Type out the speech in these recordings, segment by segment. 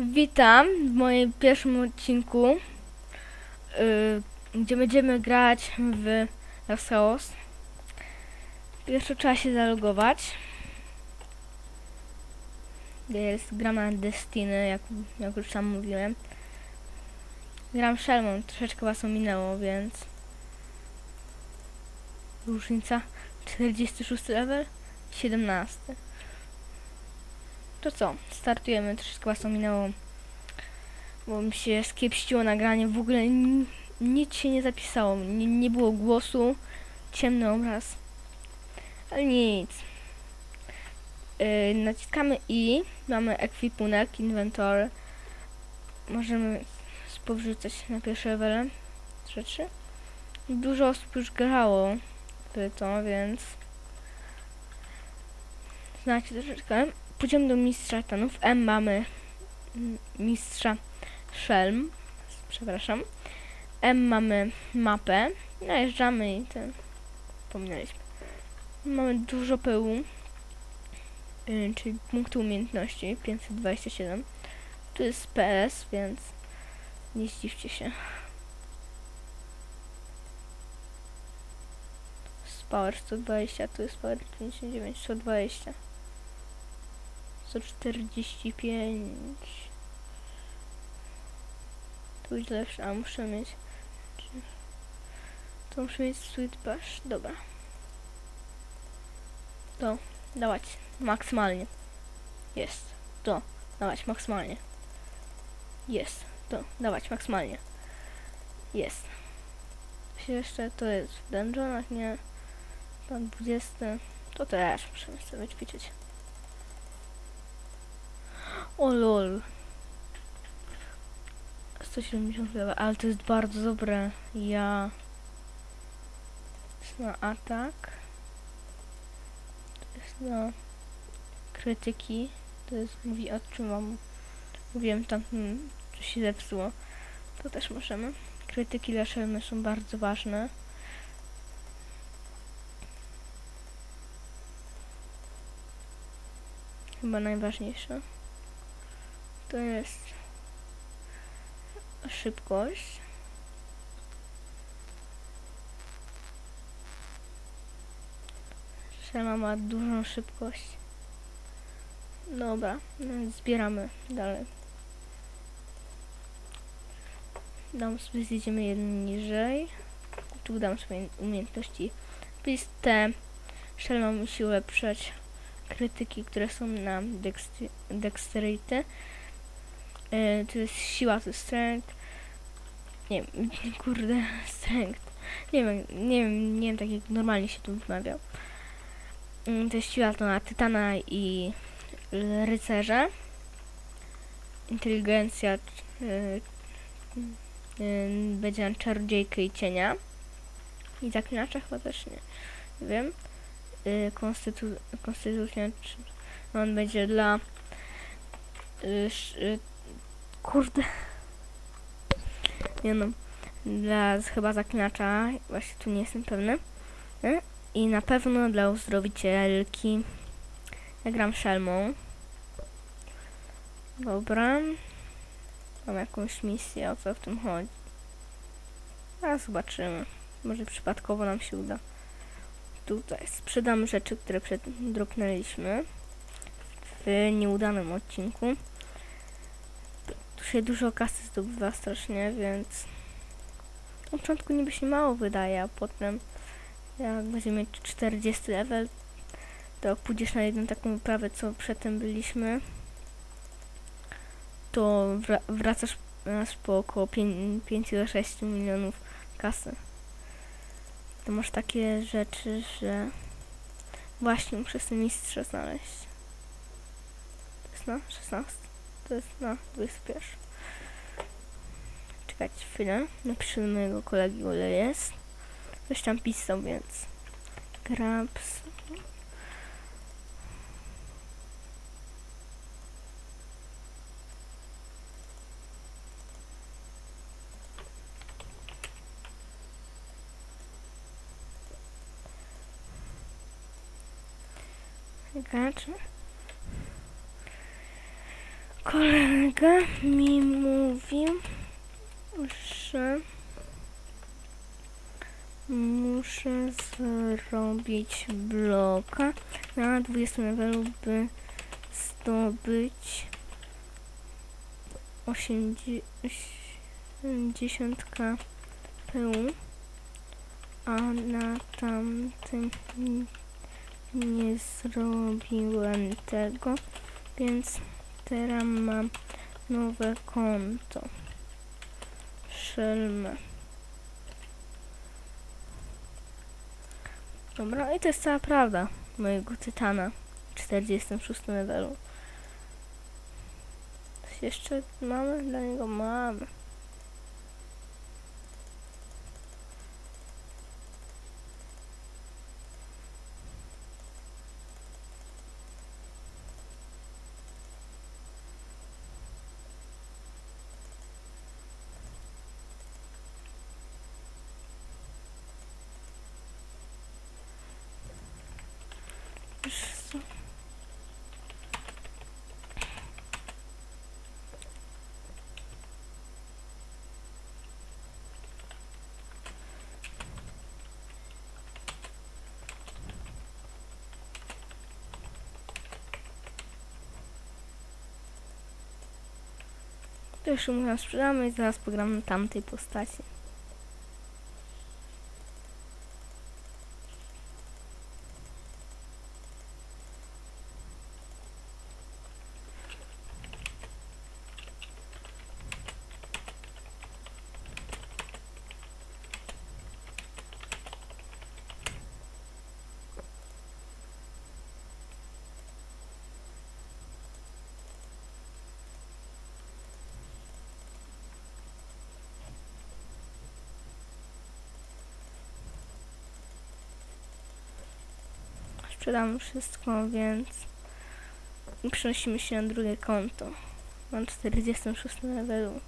Witam w moim pierwszym odcinku, y, gdzie będziemy grać w Last Chaos. Pierwsze trzeba się zalogować. Jest gra na Destiny, jak, jak już sam mówiłem. Gram Shelmą, troszeczkę was ominęło, więc... Różnica 46 level, 17. To co, startujemy, troszeczkę was ominęło, bo mi się skiepściło nagranie, w ogóle ni- nic się nie zapisało, nie, nie było głosu, ciemny obraz, ale nic. Yy, naciskamy I, mamy ekwipunek, inventory, możemy spowrzucać na pierwsze levele rzeczy. Dużo osób już grało w to, więc znacie troszeczkę. Pójdziemy do mistrza tanów. M mamy mistrza Shelm. Przepraszam. M mamy mapę. Najeżdżamy i ten. Wspominaliśmy. Mamy dużo pyłu. Yy, czyli punkty umiejętności 527. Tu jest PS, więc nie zdziwcie się. Power 120, tu jest Power 59, 120. 145 Tu lepsze, a muszę mieć to muszę mieć sweet bash, dobra. To, dawać maksymalnie. Jest, to, dawać maksymalnie. Jest, to, dawać maksymalnie. Jest. Się jeszcze to jest w dungeonach, nie? Tam 20 to też muszę sobie ćwiczyć o lol. 170 level, ale to jest bardzo dobre. Ja... Na atak. To jest na krytyki. To jest, mówi o czym wam mówiłem tam, hmm, co się zepsuło. To też możemy. Krytyki dla szelmy są bardzo ważne. Chyba najważniejsze to jest szybkość. Szema ma dużą szybkość. Dobra, no zbieramy dalej. Dam sobie, zjedziemy jeden niżej. Tu dam sobie umiejętności. Listę. Szelma musi ulepszać krytyki, które są na dexterity. E, to jest siła, to jest strength. Nie wiem, kurde, strength. Nie wiem, nie wiem, nie wiem tak jak normalnie się tu wymawia. Mm, To jest siła to na tytana i y, rycerza. Inteligencja y, y, będzie na czarodziejkę i cienia. I zaklinacza chyba też nie. wiem. Y, konstytu konstytucja, on będzie dla y, y, kurde. Nie no. Dla chyba zaklinacza właśnie tu nie jestem pewny. Y, i na pewno dla uzdrowicielki. Ja gram szelmą. Dobra. Mam jakąś misję o co w tym chodzi? A zobaczymy. Może przypadkowo nam się uda. Tutaj sprzedam rzeczy, które przed dropnęliśmy w nieudanym odcinku. Tu się dużo kasy zdobywa strasznie, więc na początku niby się mało wydaje, a potem jak będziemy mieć 40 level, to pójdziesz na jedną taką wyprawę, co przedtem byliśmy, to wra- wracasz nas po około 5 do 6 milionów kasy to masz takie rzeczy, że właśnie muszę sobie mistrza znaleźć. To jest na 16. To jest na 21. Czekać chwilę. Napiszę do mojego kolegi, ile jest. Coś tam pisał, więc grabs. Gracz. Kolega mi mówił, że muszę zrobić bloka na 20 levelu, by zdobyć 80 kpu, a na tamtym nie zrobiłem tego, więc teraz mam nowe konto. Szelmę. Dobra, i to jest cała prawda mojego tytana. 46 levelu. Coś jeszcze mamy? Dla niego mamy. Wiesz co? To już mówiąc sprzedamy i zaraz pogramy na tamtej postaci. Sprzedamy wszystko, więc przenosimy się na drugie konto. Mam 46 levelu.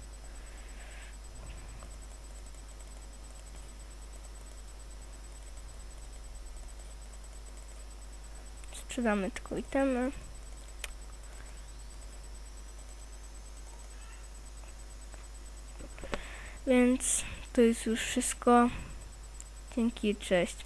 Sprzedamy tylko itemy. Więc to jest już wszystko. Dzięki, cześć.